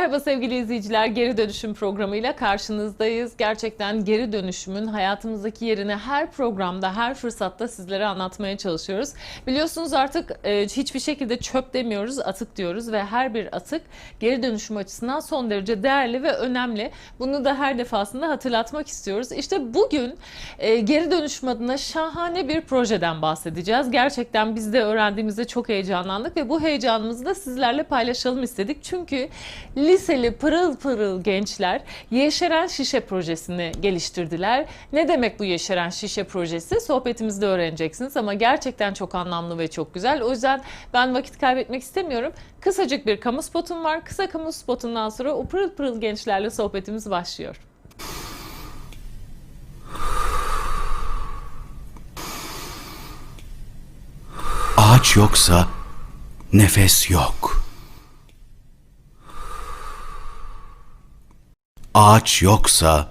Merhaba sevgili izleyiciler. Geri dönüşüm programıyla karşınızdayız. Gerçekten geri dönüşümün hayatımızdaki yerini her programda, her fırsatta sizlere anlatmaya çalışıyoruz. Biliyorsunuz artık e, hiçbir şekilde çöp demiyoruz, atık diyoruz ve her bir atık geri dönüşüm açısından son derece değerli ve önemli. Bunu da her defasında hatırlatmak istiyoruz. İşte bugün e, geri dönüşüm adına şahane bir projeden bahsedeceğiz. Gerçekten biz de öğrendiğimizde çok heyecanlandık ve bu heyecanımızı da sizlerle paylaşalım istedik. Çünkü liseli pırıl pırıl gençler Yeşeren Şişe projesini geliştirdiler. Ne demek bu Yeşeren Şişe projesi? Sohbetimizde öğreneceksiniz ama gerçekten çok anlamlı ve çok güzel. O yüzden ben vakit kaybetmek istemiyorum. Kısacık bir kamu spotum var. Kısa kamu spotundan sonra o pırıl pırıl gençlerle sohbetimiz başlıyor. Ağaç yoksa nefes yok. Ağaç yoksa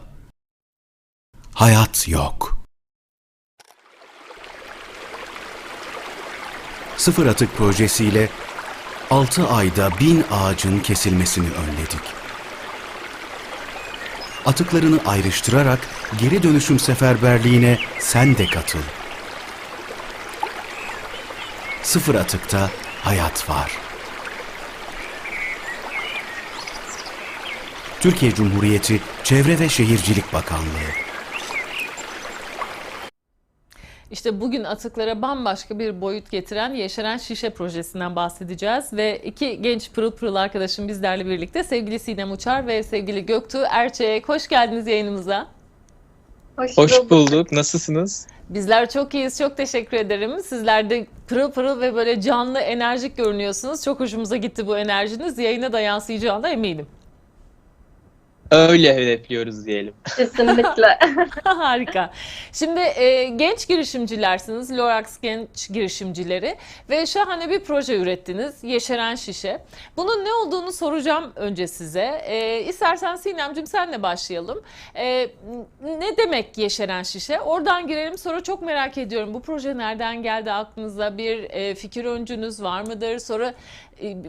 hayat yok. Sıfır Atık projesiyle 6 ayda bin ağacın kesilmesini önledik. Atıklarını ayrıştırarak geri dönüşüm seferberliğine sen de katıl. Sıfır atıkta hayat var. Türkiye Cumhuriyeti Çevre ve Şehircilik Bakanlığı İşte bugün atıklara bambaşka bir boyut getiren Yeşeren Şişe projesinden bahsedeceğiz. Ve iki genç pırıl pırıl arkadaşım bizlerle birlikte sevgili Sinem Uçar ve sevgili Göktuğ Erçek. Hoş geldiniz yayınımıza. Hoş, Hoş bulduk. Nasılsınız? Bizler çok iyiyiz. Çok teşekkür ederim. Sizler de pırıl pırıl ve böyle canlı, enerjik görünüyorsunuz. Çok hoşumuza gitti bu enerjiniz. Yayına da yansıyacağına eminim. Öyle hedefliyoruz diyelim. Kesinlikle. Harika. Şimdi e, genç girişimcilersiniz, Lorax genç girişimcileri ve şahane bir proje ürettiniz, Yeşeren Şişe. Bunun ne olduğunu soracağım önce size. E, istersen Sinemcim senle başlayalım. E, ne demek Yeşeren Şişe? Oradan girelim. Sonra çok merak ediyorum. Bu proje nereden geldi aklınıza? Bir e, fikir öncünüz var mıdır? Sonra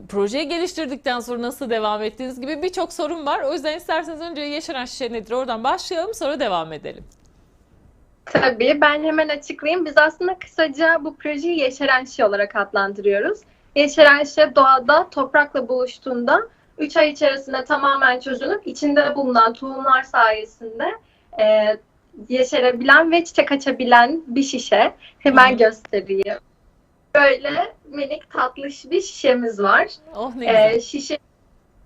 projeyi geliştirdikten sonra nasıl devam ettiğiniz gibi birçok sorun var. O yüzden isterseniz önce Yeşeren Şişe nedir oradan başlayalım sonra devam edelim. Tabii ben hemen açıklayayım. Biz aslında kısaca bu projeyi yeşeren şişe olarak adlandırıyoruz. Yeşeren şişe doğada toprakla buluştuğunda 3 ay içerisinde tamamen çözülüp içinde bulunan tohumlar sayesinde e, yeşerebilen ve çiçek açabilen bir şişe. Hemen Hı. göstereyim. Böyle minik tatlış bir şişemiz var. Oh ne güzel. Ee, şişe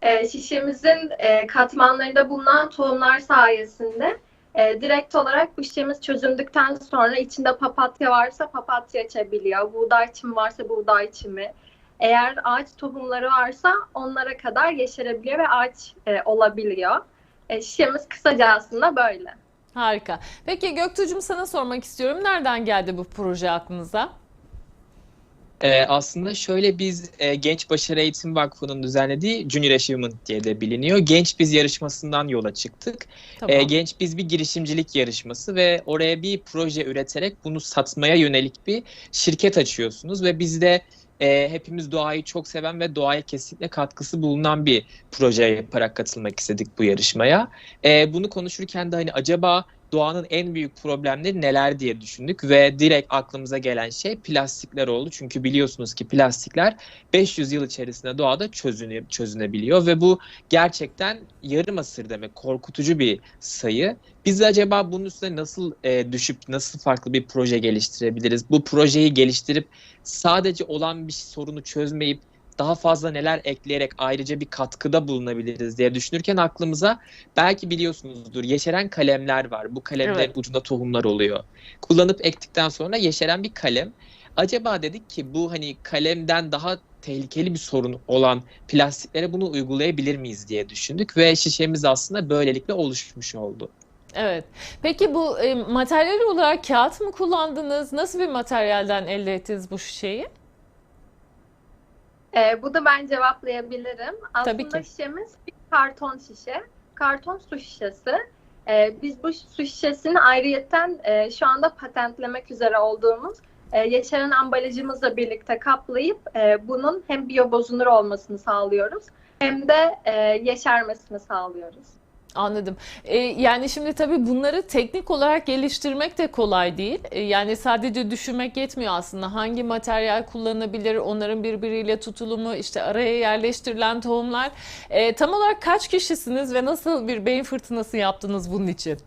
e, şişemizin e, katmanlarında bulunan tohumlar sayesinde e, direkt olarak bu şişemiz çözündükten sonra içinde papatya varsa papatya açabiliyor. Buğday çimi varsa buğday çimi. Eğer ağaç tohumları varsa onlara kadar yeşerebiliyor ve ağaç e, olabiliyor. E, şişemiz kısaca aslında böyle. Harika. Peki Göktuğ'cum sana sormak istiyorum. Nereden geldi bu proje aklınıza? Ee, aslında şöyle biz e, Genç Başarı Eğitim Vakfı'nın düzenlediği Junior Achievement diye de biliniyor. Genç Biz yarışmasından yola çıktık. Tamam. Ee, Genç Biz bir girişimcilik yarışması ve oraya bir proje üreterek bunu satmaya yönelik bir şirket açıyorsunuz ve biz de e, hepimiz doğayı çok seven ve doğaya kesinlikle katkısı bulunan bir proje yaparak katılmak istedik bu yarışmaya. E, bunu konuşurken de hani acaba doğanın en büyük problemleri neler diye düşündük ve direkt aklımıza gelen şey plastikler oldu. Çünkü biliyorsunuz ki plastikler 500 yıl içerisinde doğada çözüne, çözünebiliyor ve bu gerçekten yarım asır demek korkutucu bir sayı. Biz acaba bunun üstüne nasıl e, düşüp nasıl farklı bir proje geliştirebiliriz? Bu projeyi geliştirip sadece olan bir sorunu çözmeyip daha fazla neler ekleyerek ayrıca bir katkıda bulunabiliriz diye düşünürken aklımıza belki biliyorsunuzdur yeşeren kalemler var. Bu kalemlerin Evet. ucunda tohumlar oluyor. Kullanıp ektikten sonra yeşeren bir kalem. Acaba dedik ki bu hani kalemden daha tehlikeli bir sorun olan plastiklere bunu uygulayabilir miyiz diye düşündük ve şişemiz aslında böylelikle oluşmuş oldu. Evet. Peki bu e, materyal olarak kağıt mı kullandınız? Nasıl bir materyalden elde ettiniz bu şişeyi? Ee, bu da ben cevaplayabilirim. Tabii Aslında ki. şişemiz bir karton şişe. Karton su şişesi. Ee, biz bu su şişesini ayrıyetten e, şu anda patentlemek üzere olduğumuz e, yeşeren ambalajımızla birlikte kaplayıp e, bunun hem biyobozunur olmasını sağlıyoruz hem de e, yeşermesini sağlıyoruz. Anladım. Ee, yani şimdi tabii bunları teknik olarak geliştirmek de kolay değil. Ee, yani sadece düşünmek yetmiyor aslında. Hangi materyal kullanılabilir, onların birbiriyle tutulumu, işte araya yerleştirilen tohumlar. Ee, tam olarak kaç kişisiniz ve nasıl bir beyin fırtınası yaptınız bunun için?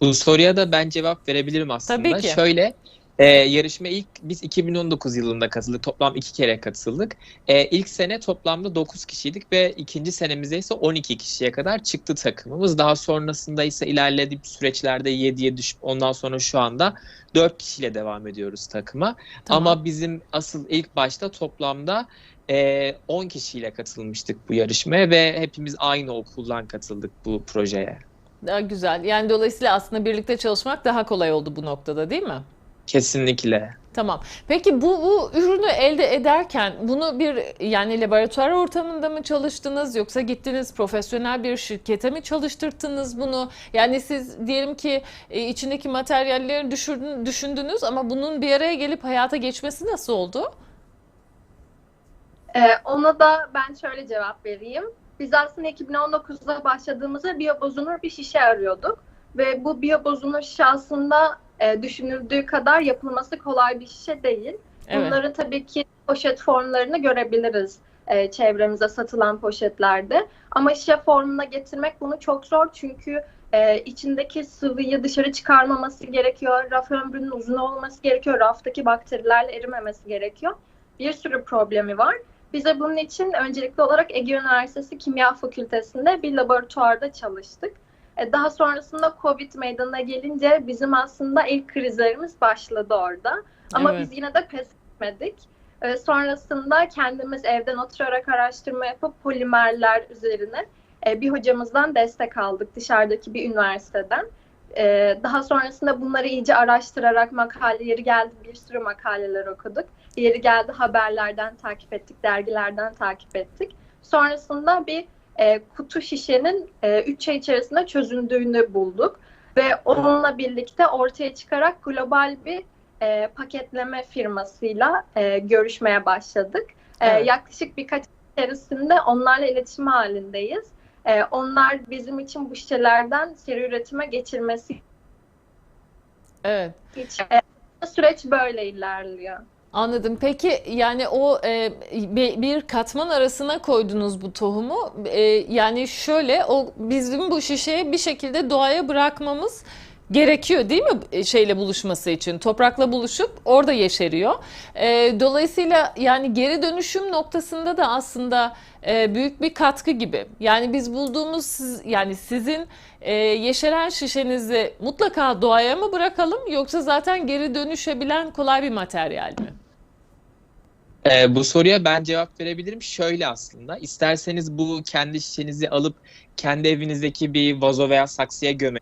Bu soruya da ben cevap verebilirim aslında. Tabii ki. Şöyle, e, yarışma ilk biz 2019 yılında katıldık. Toplam iki kere katıldık. E, ilk sene toplamda 9 kişiydik ve ikinci senemizde ise 12 kişiye kadar çıktı takımımız. Daha sonrasında ise ilerlediğim süreçlerde 7'ye düşüp ondan sonra şu anda 4 kişiyle devam ediyoruz takıma. Tamam. Ama bizim asıl ilk başta toplamda e, 10 kişiyle katılmıştık bu yarışmaya ve hepimiz aynı okuldan katıldık bu projeye. Daha güzel. Yani dolayısıyla aslında birlikte çalışmak daha kolay oldu bu noktada, değil mi? Kesinlikle. Tamam. Peki bu, bu ürünü elde ederken bunu bir yani laboratuvar ortamında mı çalıştınız yoksa gittiniz profesyonel bir şirkete mi çalıştırttınız bunu? Yani siz diyelim ki e, içindeki materyalleri düşürdün, düşündünüz ama bunun bir araya gelip hayata geçmesi nasıl oldu? Ee, ona da ben şöyle cevap vereyim. Biz aslında 2019'da başladığımızda biyobozunur bir şişe arıyorduk. Ve bu biyobozunur şişe aslında e, düşünüldüğü kadar yapılması kolay bir şişe değil. Evet. Bunları tabii ki poşet formlarını görebiliriz e, çevremize satılan poşetlerde. Ama şişe formuna getirmek bunu çok zor çünkü e, içindeki sıvıyı dışarı çıkarmaması gerekiyor. Raf ömrünün uzun olması gerekiyor. Raftaki bakterilerle erimemesi gerekiyor. Bir sürü problemi var. Bize bunun için öncelikli olarak Ege Üniversitesi Kimya Fakültesi'nde bir laboratuvarda çalıştık. E, Daha sonrasında Covid meydana gelince bizim aslında ilk krizlerimiz başladı orada. Ama Evet. biz yine de pes etmedik. E, Sonrasında kendimiz evden oturarak araştırma yapıp polimerler üzerine e, bir hocamızdan destek aldık dışarıdaki bir üniversiteden. Daha sonrasında bunları iyice araştırarak makaleleri geldi, bir sürü makaleler okuduk. Yeri geldi haberlerden takip ettik, dergilerden takip ettik. Sonrasında bir e, kutu şişenin 3 ay içerisinde çözüldüğünü bulduk. Ve onunla birlikte ortaya çıkarak global bir e, paketleme firmasıyla e, görüşmeye başladık. E, Evet. Yaklaşık birkaç içerisinde onlarla iletişim halindeyiz. E, onlar bizim için bu şişelerden seri üretime geçirmesi Evet. için e, süreç böyle ilerliyor. Anladım. Peki yani o e, bir katman arasına koydunuz bu tohumu. E, yani şöyle o bizim bu şişeyi bir şekilde doğaya bırakmamız gerekiyor değil mi E, şeyle buluşması için? Toprakla buluşup orada yeşeriyor. E, dolayısıyla yani geri dönüşüm noktasında da aslında e, büyük bir katkı gibi. Yani biz bulduğumuz yani sizin e, yeşeren şişenizi mutlaka doğaya mı bırakalım yoksa zaten geri dönüşebilen kolay bir materyal mi? Ee, bu soruya ben cevap verebilirim. Şöyle aslında, isterseniz bu kendi şişenizi alıp kendi evinizdeki bir vazo veya saksıya göme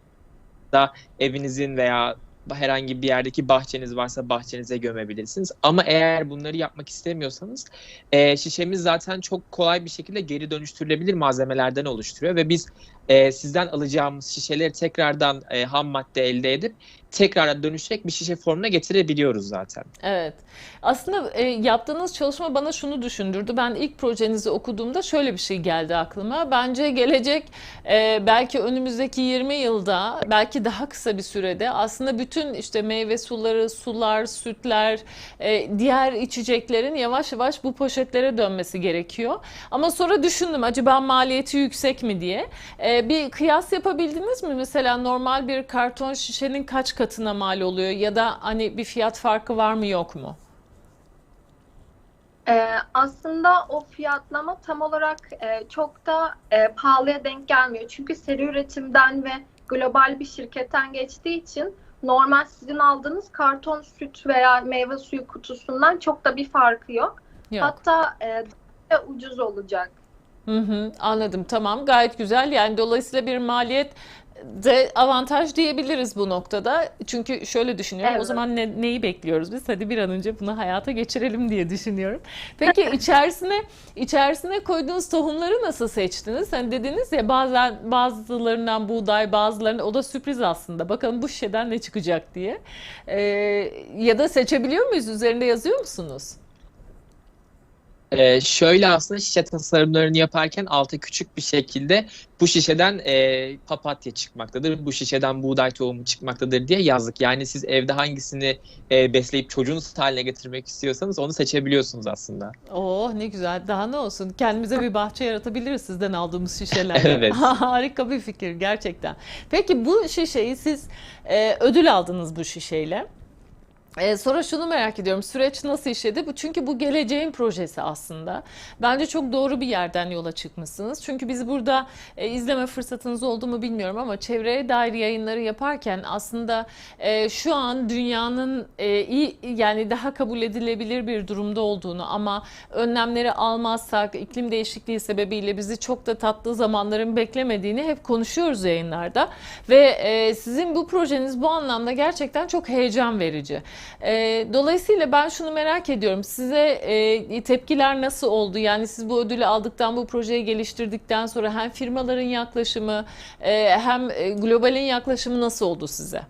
da evinizin veya herhangi bir yerdeki bahçeniz varsa bahçenize gömebilirsiniz. Ama eğer bunları yapmak istemiyorsanız e, şişemiz zaten çok kolay bir şekilde geri dönüştürülebilir malzemelerden oluşturuyor ve biz e, sizden alacağımız şişeleri tekrardan e, ham madde elde edip tekrar dönüşerek bir şişe formuna getirebiliyoruz zaten. Evet. Aslında e, yaptığınız çalışma bana şunu düşündürdü. Ben ilk projenizi okuduğumda şöyle bir şey geldi aklıma. Bence gelecek e, belki önümüzdeki 20 yılda, belki daha kısa bir sürede aslında bütün işte meyve suları, sular, sütler, e, diğer içeceklerin yavaş yavaş bu poşetlere dönmesi gerekiyor. Ama sonra düşündüm acaba maliyeti yüksek mi diye. E, bir kıyas yapabildiniz mi? Mesela normal bir karton şişenin kaç katına mal oluyor ya da hani bir fiyat farkı var mı yok mu? Ee, aslında o fiyatlama tam olarak e, çok da e, pahalıya denk gelmiyor. Çünkü seri üretimden ve global bir şirketten geçtiği için normal sizin aldığınız karton süt veya meyve suyu kutusundan çok da bir farkı yok. Yok. Hatta e, ucuz olacak. Hı hı, anladım tamam gayet güzel yani dolayısıyla bir maliyet de avantaj diyebiliriz bu noktada. Çünkü şöyle düşünüyorum o Evet. zaman ne- neyi bekliyoruz biz? Hadi bir an önce bunu hayata geçirelim diye düşünüyorum. Peki içerisine içerisine koyduğunuz tohumları nasıl seçtiniz? Hani dediniz ya bazen bazılarından buğday bazılarından o da sürpriz aslında. Bakalım bu şişeden ne çıkacak diye. Ee, ya da seçebiliyor muyuz? Üzerinde yazıyor musunuz? Ee, şöyle aslında şişe tasarımlarını yaparken altı küçük bir şekilde bu şişeden e, papatya çıkmaktadır, bu şişeden buğday tohumu çıkmaktadır diye yazdık. Yani siz evde hangisini e, besleyip çocuğunuz haline getirmek istiyorsanız onu seçebiliyorsunuz aslında. Oh ne güzel. Daha ne olsun? Kendimize bir bahçe yaratabiliriz sizden aldığımız şişelerle. Evet. Harika bir fikir gerçekten. Peki bu şişeyi siz e, ödül aldınız bu şişeyle. Ee, sonra şunu merak ediyorum. Süreç nasıl işledi? Bu çünkü bu geleceğin projesi aslında. Bence çok doğru bir yerden yola çıkmışsınız. Çünkü biz burada e, izleme fırsatınız oldu mu bilmiyorum ama çevreye dair yayınları yaparken aslında e, şu an dünyanın e, iyi yani daha kabul edilebilir bir durumda olduğunu ama önlemleri almazsak iklim değişikliği sebebiyle bizi çok da tatlı zamanların beklemediğini hep konuşuyoruz yayınlarda ve e, sizin bu projeniz bu anlamda gerçekten çok heyecan verici. E, dolayısıyla ben şunu merak ediyorum. Size e, tepkiler nasıl oldu? Yani siz bu ödülü aldıktan, bu projeyi geliştirdikten sonra hem firmaların yaklaşımı e, hem e, globalin yaklaşımı nasıl oldu size?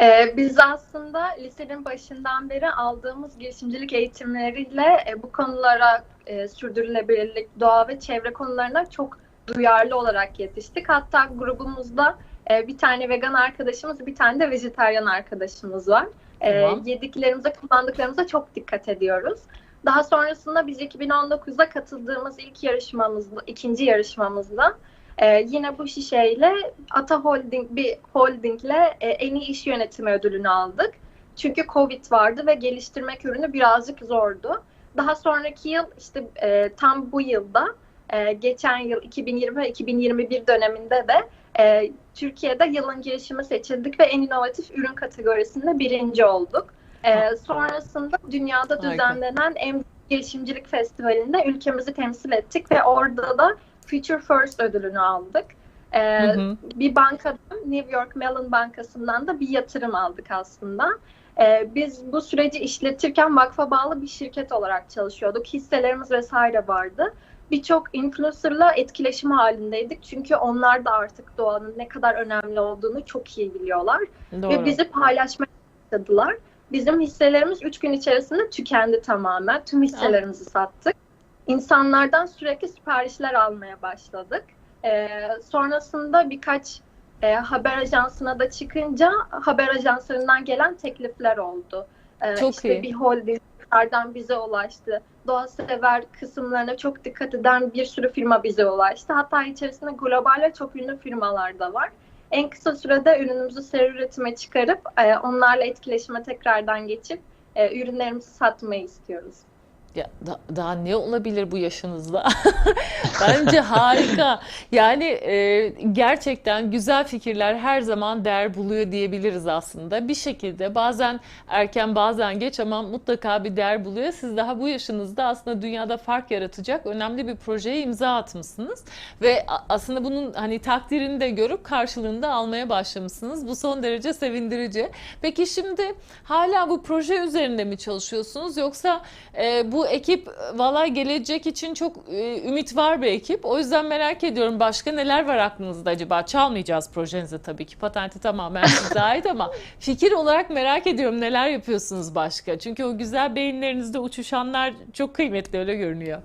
Ee, biz aslında lisenin başından beri aldığımız girişimcilik eğitimleriyle e, bu konulara e, sürdürülebilirlik, doğa ve çevre konularına çok duyarlı olarak yetiştik. Hatta grubumuzda e, bir tane vegan arkadaşımız, bir tane de vejetaryen arkadaşımız var. E, Tamam. yediklerimize, kullandıklarımıza çok dikkat ediyoruz. Daha sonrasında biz 2019'da katıldığımız ilk yarışmamızda, ikinci yarışmamızda ee, yine bu şişeyle Ata Holding bir holdingle e, en iyi iş yönetimi ödülünü aldık. Çünkü Covid vardı ve geliştirmek ürünü birazcık zordu. Daha sonraki yıl işte e, tam bu yılda e, geçen yıl 2020 ve 2021 döneminde de e, Türkiye'de yılın girişimi seçildik ve en inovatif ürün kategorisinde birinci olduk. E, sonrasında dünyada düzenlenen en girişimcilik festivalinde ülkemizi temsil ettik ve orada da Future First ödülünü aldık. Ee, Hı hı. bir bankadan, New York Mellon Bankası'ndan da bir yatırım aldık aslında. Ee, biz bu süreci işletirken vakfa bağlı bir şirket olarak çalışıyorduk. Hisselerimiz vesaire vardı. Birçok influencerla etkileşim halindeydik. Çünkü onlar da artık doğanın ne kadar önemli olduğunu çok iyi biliyorlar. Doğru. Ve bizi paylaşmaya başladılar. Bizim hisselerimiz 3 gün içerisinde tükendi tamamen. Tüm hisselerimizi sattık. İnsanlardan sürekli siparişler almaya başladık. Ee, sonrasında birkaç e, haber ajansına da çıkınca haber ajanslarından gelen teklifler oldu. Ee, Çok işte iyi. bir holdinglerden bize ulaştı. Doğa sever kısımlarına çok dikkat eden bir sürü firma bize ulaştı. Hatta içerisinde globalde çok ünlü firmalar da var. En kısa sürede ürünümüzü seri üretime çıkarıp e, onlarla etkileşime tekrardan geçip e, ürünlerimizi satmayı istiyoruz. Ya da- daha ne olabilir bu yaşınızda? Bence harika. Yani e, gerçekten güzel fikirler her zaman değer buluyor diyebiliriz aslında. Bir şekilde bazen erken bazen geç ama mutlaka bir değer buluyor. Siz daha bu yaşınızda aslında dünyada fark yaratacak önemli bir projeye imza atmışsınız ve aslında bunun hani takdirini de görüp karşılığını da almaya başlamışsınız. Bu son derece sevindirici. Peki şimdi hala bu proje üzerinde mi çalışıyorsunuz yoksa e, bu ekip e, valla gelecek için çok e, ümit var bir ekip. O yüzden merak ediyorum başka neler var aklınızda acaba? Çalmayacağız projenizi tabii ki. Patenti tamamen size ait ama fikir olarak merak ediyorum neler yapıyorsunuz başka? Çünkü o güzel beyinlerinizde uçuşanlar çok kıymetli öyle görünüyor.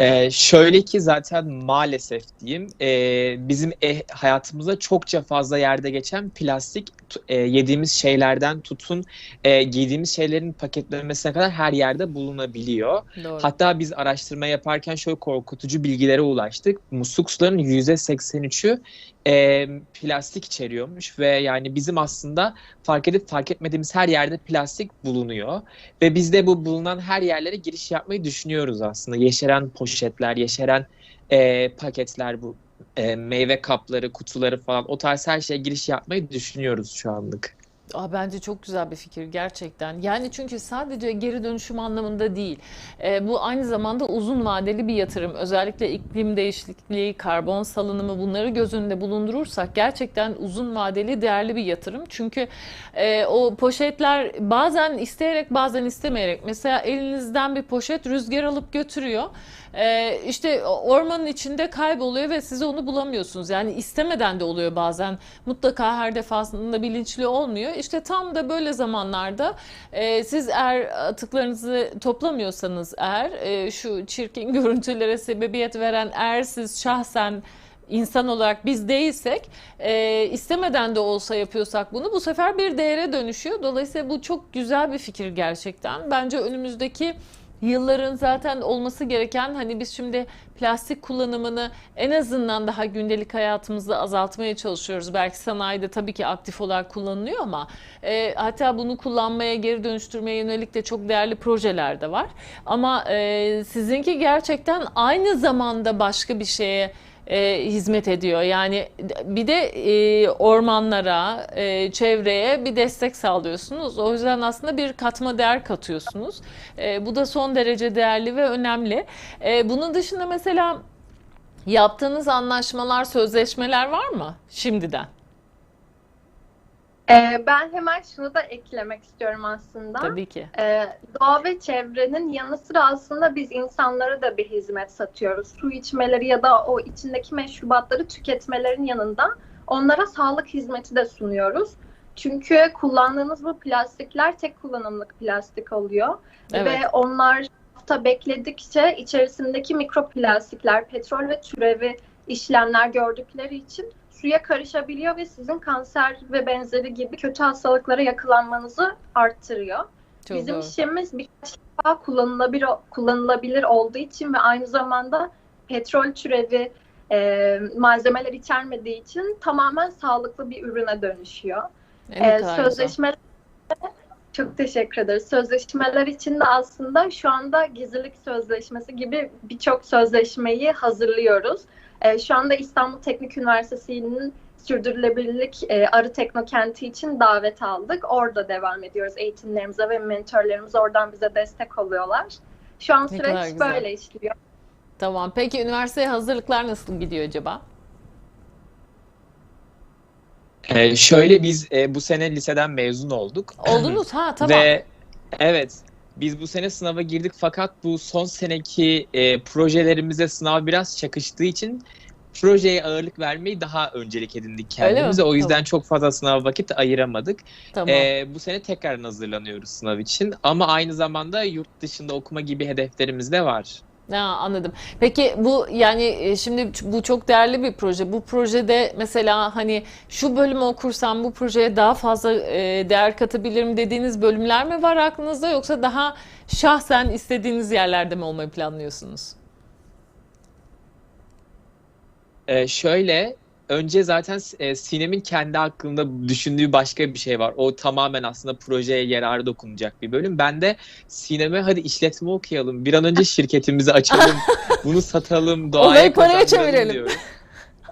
Ee, şöyle ki zaten maalesef diyeyim e, bizim e, hayatımızda çokça fazla yerde geçen plastik e, yediğimiz şeylerden tutun e, giydiğimiz şeylerin paketlenmesine kadar her yerde bulunabiliyor. Doğru. Hatta biz araştırma yaparken şöyle korkutucu bilgilere ulaştık. Musluk sularının %83'ü e, plastik içeriyormuş ve yani bizim aslında fark edip fark etmediğimiz her yerde plastik bulunuyor. Ve biz de bu bulunan her yerlere giriş yapmayı düşünüyoruz aslında. Yeşeren poşetler, yeşeren e, paketler bu e, meyve kapları, kutuları falan o tarz her şeye giriş yapmayı düşünüyoruz şu anlık. Aa, bence çok güzel bir fikir gerçekten. Yani çünkü sadece geri dönüşüm anlamında değil. Ee, bu aynı zamanda uzun vadeli bir yatırım. Özellikle iklim değişikliği, karbon salınımı bunları göz önünde bulundurursak gerçekten uzun vadeli değerli bir yatırım. Çünkü e, o poşetler bazen isteyerek bazen istemeyerek mesela elinizden bir poşet rüzgar alıp götürüyor e, işte ormanın içinde kayboluyor ve siz onu bulamıyorsunuz. Yani istemeden de oluyor bazen. Mutlaka her defasında bilinçli olmuyor. İşte tam da böyle zamanlarda e, siz eğer atıklarınızı toplamıyorsanız eğer e, şu çirkin görüntülere sebebiyet veren eğer siz şahsen insan olarak biz değilsek e, istemeden de olsa yapıyorsak bunu bu sefer bir değere dönüşüyor. Dolayısıyla bu çok güzel bir fikir gerçekten. Bence önümüzdeki yılların zaten olması gereken hani biz şimdi plastik kullanımını en azından daha gündelik hayatımızda azaltmaya çalışıyoruz. Belki sanayide tabii ki aktif olarak kullanılıyor ama e, hatta bunu kullanmaya geri dönüştürmeye yönelik de çok değerli projeler de var. Ama e, sizinki gerçekten aynı zamanda başka bir şeye e, hizmet ediyor. Yani bir de e, ormanlara, e, çevreye bir destek sağlıyorsunuz. O yüzden aslında bir katma değer katıyorsunuz. E, bu da son derece değerli ve önemli. E, bunun dışında mesela yaptığınız anlaşmalar, sözleşmeler var mı şimdiden? Ee, ben hemen şunu da eklemek istiyorum aslında. Tabii ki. Ee, doğa ve çevrenin yanı sıra aslında biz insanlara da bir hizmet satıyoruz. Su içmeleri ya da o içindeki meşrubatları tüketmelerin yanında onlara sağlık hizmeti de sunuyoruz. Çünkü kullandığınız bu plastikler tek kullanımlık plastik oluyor. Evet. Ve onlar hafta bekledikçe içerisindeki mikroplastikler, petrol ve türevi işlemler gördükleri için suya karışabiliyor ve sizin kanser ve benzeri gibi kötü hastalıklara yakalanmanızı arttırıyor. Çok Bizim doğru. işlemimiz birkaç defa kullanılabilir, kullanılabilir olduğu için ve aynı zamanda petrol türevi e, malzemeler içermediği için tamamen sağlıklı bir ürüne dönüşüyor. E, Ee, güzel. sözleşmeler çok teşekkür ederiz. Sözleşmeler için de aslında şu anda gizlilik sözleşmesi gibi birçok sözleşmeyi hazırlıyoruz. Ee, şu anda İstanbul Teknik Üniversitesi'nin sürdürülebilirlik e, arı teknokenti için davet aldık. Orada devam ediyoruz eğitimlerimize ve mentorlarımız oradan bize destek oluyorlar. Şu an Ne süreç böyle işliyor. Tamam. Peki üniversiteye hazırlıklar nasıl gidiyor acaba? Ee, şöyle biz e, bu sene liseden mezun olduk. Oldunuz ha tamam. Ve evet biz bu sene sınava girdik fakat bu son seneki e, projelerimize sınav biraz çakıştığı için projeye ağırlık vermeyi daha öncelik edindik kendimize. O yüzden Tamam. çok fazla sınav vakit ayıramadık. Tamam. Ee, bu sene tekrar hazırlanıyoruz sınav için ama aynı zamanda yurt dışında okuma gibi hedeflerimiz de var. Ha, anladım. Peki bu yani e, şimdi bu çok değerli bir proje. Bu projede mesela hani şu bölümü okursam bu projeye daha fazla e, değer katabilirim dediğiniz bölümler mi var aklınızda yoksa daha şahsen istediğiniz yerlerde mi olmayı planlıyorsunuz? Ee, şöyle önce zaten e, Sinem'in kendi hakkında düşündüğü başka bir şey var. O tamamen aslında projeye yararı dokunacak bir bölüm. Ben de Sinem'e hadi işletme okuyalım. Bir an önce şirketimizi açalım. bunu satalım, doğaya Olayı paraya çevirelim. diyoruz.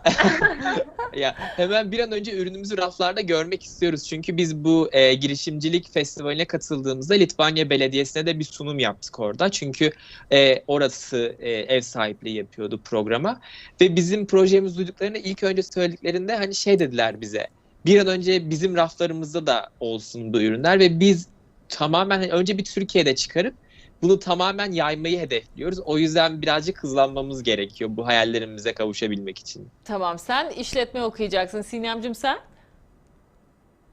ya hemen bir an önce ürünümüzü raflarda görmek istiyoruz. Çünkü biz bu e, girişimcilik festivaline katıldığımızda Litvanya Belediyesi'ne de bir sunum yaptık orada. Çünkü e, orası e, ev sahipliği yapıyordu programa. Ve bizim projemiz duyduklarını ilk önce söylediklerinde hani şey dediler bize. Bir an önce bizim raflarımızda da olsun bu ürünler ve biz tamamen hani önce bir Türkiye'de çıkarıp bunu tamamen yaymayı hedefliyoruz. O yüzden birazcık hızlanmamız gerekiyor bu hayallerimize kavuşabilmek için. Tamam sen işletme okuyacaksın. Sinemcim sen?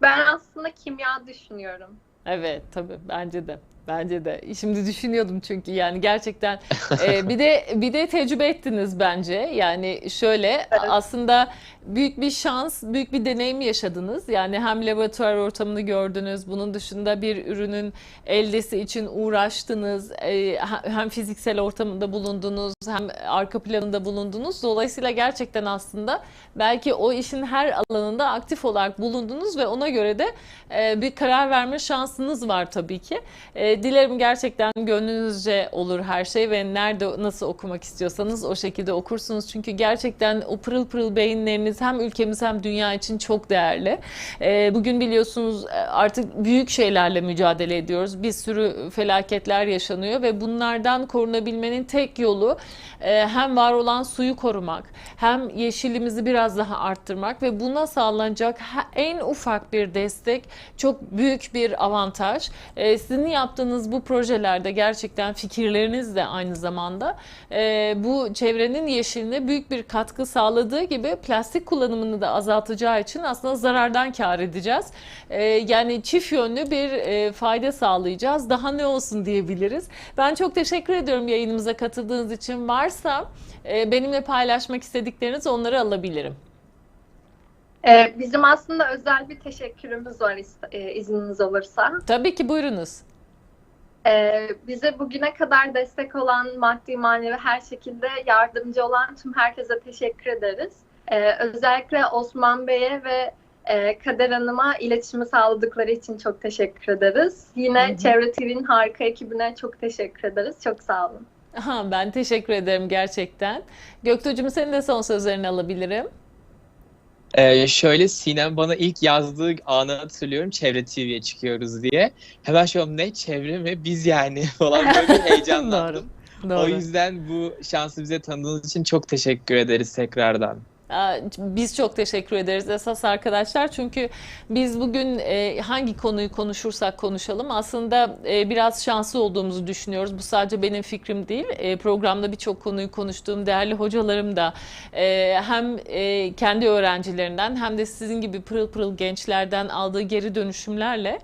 Ben aslında kimya düşünüyorum. Evet tabii bence de. Bence de. Şimdi düşünüyordum çünkü yani gerçekten e, bir de bir de tecrübe ettiniz bence. Yani şöyle aslında büyük bir şans, büyük bir deneyim yaşadınız. Yani hem laboratuvar ortamını gördünüz, bunun dışında bir ürünün eldesi için uğraştınız. E, hem fiziksel ortamında bulundunuz, hem arka planında bulundunuz. Dolayısıyla gerçekten aslında belki o işin her alanında aktif olarak bulundunuz ve ona göre de e, bir karar verme şansınız var tabii ki. E, dilerim gerçekten gönlünüzce olur her şey ve nerede nasıl okumak istiyorsanız o şekilde okursunuz. Çünkü gerçekten o pırıl pırıl beyinleriniz hem ülkemiz hem dünya için çok değerli. E, bugün biliyorsunuz e, artık büyük şeylerle mücadele ediyoruz. Bir sürü felaketler yaşanıyor ve bunlardan korunabilmenin tek yolu e, hem var olan suyu korumak, hem yeşilimizi biraz daha arttırmak ve buna sağlanacak en ufak bir destek çok büyük bir avantaj. E, sizin yaptığınız yaptığınız bu projelerde gerçekten fikirleriniz de aynı zamanda e, bu çevrenin yeşiline büyük bir katkı sağladığı gibi plastik kullanımını da azaltacağı için aslında zarardan kar edeceğiz. E, yani çift yönlü bir e, fayda sağlayacağız. Daha ne olsun diyebiliriz. Ben çok teşekkür ediyorum yayınımıza katıldığınız için. Varsa e, benimle paylaşmak istedikleriniz onları alabilirim. E, bizim aslında özel bir teşekkürümüz var e, izniniz olursa. Tabii ki buyurunuz. Ee, bize bugüne kadar destek olan, maddi manevi her şekilde yardımcı olan tüm herkese teşekkür ederiz. Ee, özellikle Osman Bey'e ve e, Kader Hanım'a iletişimi sağladıkları için çok teşekkür ederiz. Yine Hı hı. Çevre TV'nin harika ekibine çok teşekkür ederiz. Çok sağ olun. Aha, ben teşekkür ederim gerçekten. Göktuğ'cum senin de son sözlerini alabilirim. Ee, şöyle Sinem bana ilk yazdığı anı hatırlıyorum çevre TV'ye çıkıyoruz diye. Hemen an ne çevre mi biz yani falan böyle bir heyecanlandım. Doğru. O yüzden bu şansı bize tanıdığınız için çok teşekkür ederiz tekrardan. Biz çok teşekkür ederiz esas arkadaşlar çünkü biz bugün e, hangi konuyu konuşursak konuşalım aslında e, biraz şanslı olduğumuzu düşünüyoruz. Bu sadece benim fikrim değil. E, programda birçok konuyu konuştuğum değerli hocalarım da hem kendi öğrencilerinden hem de sizin gibi pırıl pırıl gençlerden aldığı geri dönüşümlerle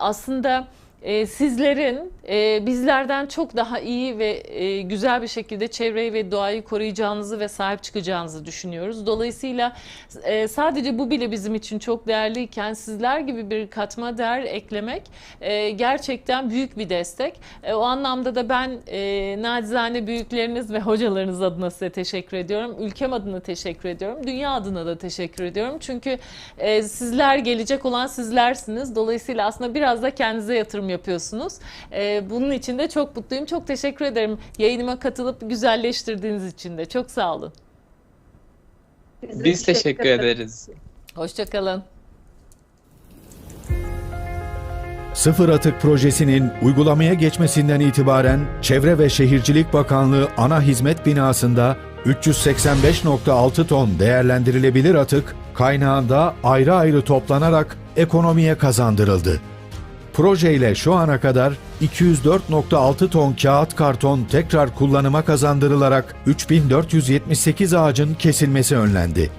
aslında e, sizlerin e, bizlerden çok daha iyi ve e, güzel bir şekilde çevreyi ve doğayı koruyacağınızı ve sahip çıkacağınızı düşünüyoruz. Dolayısıyla e, sadece bu bile bizim için çok değerliyken sizler gibi bir katma değer eklemek e, gerçekten büyük bir destek. E, o anlamda da ben e, nacizane büyükleriniz ve hocalarınız adına size teşekkür ediyorum. Ülkem adına teşekkür ediyorum. Dünya adına da teşekkür ediyorum. Çünkü e, sizler gelecek olan sizlersiniz. Dolayısıyla aslında biraz da kendinize yatırım yapıyorsunuz. E, bunun için de çok mutluyum. Çok teşekkür ederim yayınıma katılıp güzelleştirdiğiniz için de. Çok sağ olun. Biz, Biz teşekkür ederiz. Hoşçakalın. Sıfır Atık Projesi'nin uygulamaya geçmesinden itibaren Çevre ve Şehircilik Bakanlığı ana hizmet binasında 385.6 ton değerlendirilebilir atık kaynağında ayrı ayrı toplanarak ekonomiye kazandırıldı. Projeyle şu ana kadar 204.6 ton kağıt karton tekrar kullanıma kazandırılarak 3478 ağacın kesilmesi önlendi.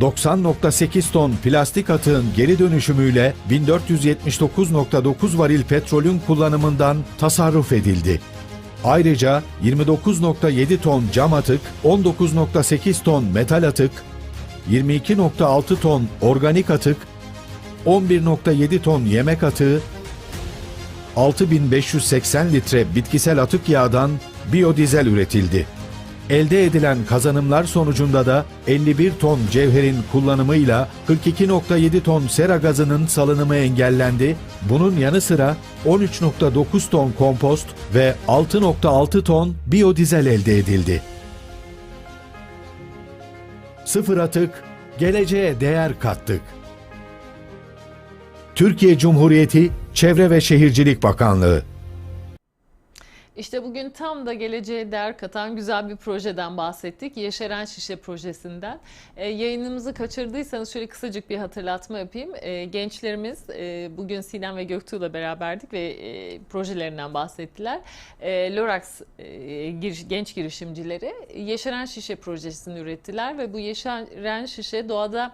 90.8 ton plastik atığın geri dönüşümüyle 1479.9 varil petrolün kullanımından tasarruf edildi. Ayrıca 29.7 ton cam atık, 19.8 ton metal atık, 22.6 ton organik atık, 11.7 ton yemek atığı, 6580 litre bitkisel atık yağdan biyodizel üretildi. Elde edilen kazanımlar sonucunda da 51 ton cevherin kullanımıyla 42.7 ton sera gazının salınımı engellendi. Bunun yanı sıra 13.9 ton kompost ve 6.6 ton biyodizel elde edildi. Sıfır atık, geleceğe değer kattık. Türkiye Cumhuriyeti Çevre ve Şehircilik Bakanlığı İşte bugün tam da geleceğe değer katan güzel bir projeden bahsettik. Yeşeren Şişe projesinden. E, yayınımızı kaçırdıysanız şöyle kısacık bir hatırlatma yapayım. E, gençlerimiz e, bugün Sinem ve Göktuğ'la beraberdik ve e, projelerinden bahsettiler. E, Lorax e, giriş- genç girişimcileri Yeşeren Şişe projesini ürettiler ve bu Yeşeren Şişe doğada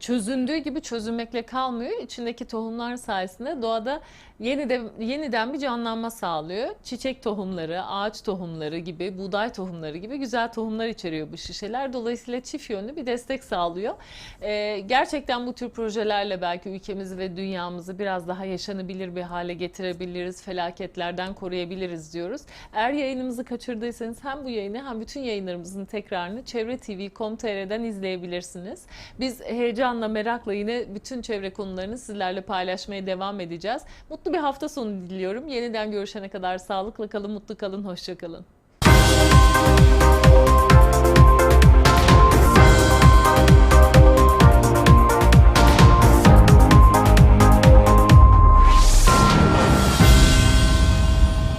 çözündüğü gibi çözülmekle kalmıyor. İçindeki tohumlar sayesinde doğada yeniden yeniden bir canlanma sağlıyor. Çiçek tohumları, ağaç tohumları gibi, buğday tohumları gibi güzel tohumlar içeriyor bu şişeler. Dolayısıyla çift yönlü bir destek sağlıyor. Ee, gerçekten bu tür projelerle belki ülkemizi ve dünyamızı biraz daha yaşanabilir bir hale getirebiliriz, felaketlerden koruyabiliriz diyoruz. Eğer yayınımızı kaçırdıysanız hem bu yayını hem bütün yayınlarımızın tekrarını Çevre TV.com.tr'den izleyebilirsiniz. Biz heyecanla, merakla yine bütün çevre konularını sizlerle paylaşmaya devam edeceğiz. Mutlu bir hafta sonu diliyorum. Yeniden görüşene kadar sağlıkla kalın, mutlu kalın, hoşça kalın.